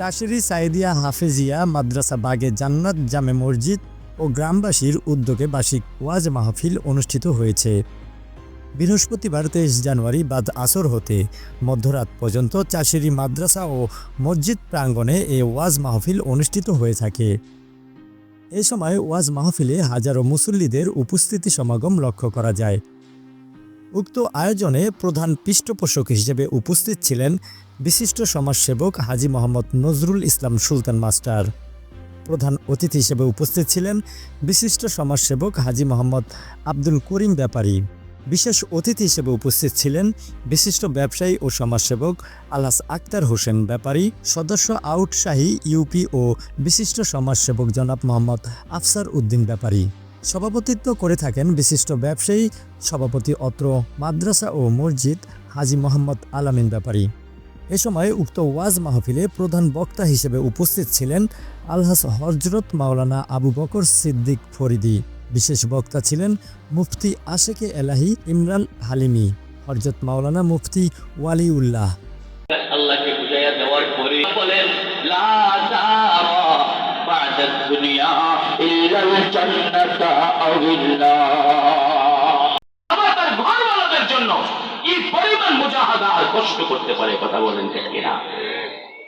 টাসেরি সাইদিয়া হাফেজিয়া মাদ্রাসা বাগে জান্নাত, জামে মসজিদ ও গ্রামবাসীর উদ্যোগে বার্ষিক ওয়াজ মাহফিল অনুষ্ঠিত হয়েছে। বৃহস্পতিবার তেইশ জানুয়ারি বাদ আসর হতে মধ্যরাত পর্যন্ত চাষেরি মাদ্রাসা ও মসজিদ প্রাঙ্গণে এ ওয়াজ মাহফিল অনুষ্ঠিত হয়ে থাকে। এ সময় ওয়াজ মাহফিলে হাজারো মুসল্লিদের উপস্থিতি সমাগম লক্ষ্য করা যায়। উক্ত আয়োজনে প্রধান পৃষ্ঠপোষক হিসেবে উপস্থিত ছিলেন বিশিষ্ট সমাজসেবক হাজি মোহাম্মদ নজরুল ইসলাম সুলতান মাস্টার। প্রধান অতিথি হিসেবে উপস্থিত ছিলেন বিশিষ্ট সমাজসেবক হাজি মোহাম্মদ আব্দুল করিম ব্যাপারী। বিশেষ অতিথি হিসেবে উপস্থিত ছিলেন বিশিষ্ট ব্যবসায়ী ও সমাজসেবক আলাস আক্তার হোসেন ব্যাপারী, সদস্য আউটশাহী ইউপি ও বিশিষ্ট সমাজসেবক জনাব মোহাম্মদ আফসার উদ্দিন ব্যাপারী। সভাপতিত্ব করে থাকেন বিশিষ্ট ব্যবসায়ী, সভাপতি অত্র মাদ্রাসা ও মসজিদ হাজি মোহাম্মদ আলামিন ব্যাপারী। এ সময় উক্ত ওয়াজ মাহফিলে প্রধান বক্তা হিসেবে উপস্থিত ছিলেন আলহাস হজরত মাওলানা আবু বকর সিদ্দিক ফরিদি। বিশেষ বক্তা ছিলেন মুফতি আশেকে এলাহি ইমরান হালিমি হজরত মাওলানা মুফতি ওয়ালিউল্লাহ। আল্লাহকে বুঝাইয়া দেওয়ার পরে বলেন লা বা'দা দুনিয়া ইল্লাল জান্নাতা আউল্লাহ আমার তার ঘরওয়ালাদের জন্য পরিমাণ মুজাহাদা আর কষ্ট করতে পারে কথা বলেন ঠিক কিনা?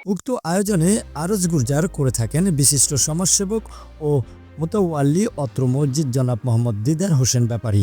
উক্ত আয়োজনে আরজ গুর্জার করে থাকেন বিশিষ্ট সমাজসেবক ও মোতাওয়াল্লি অত্র মসজিদ জনাব মোহাম্মদ দিদার হোসেন ব্যাপারী।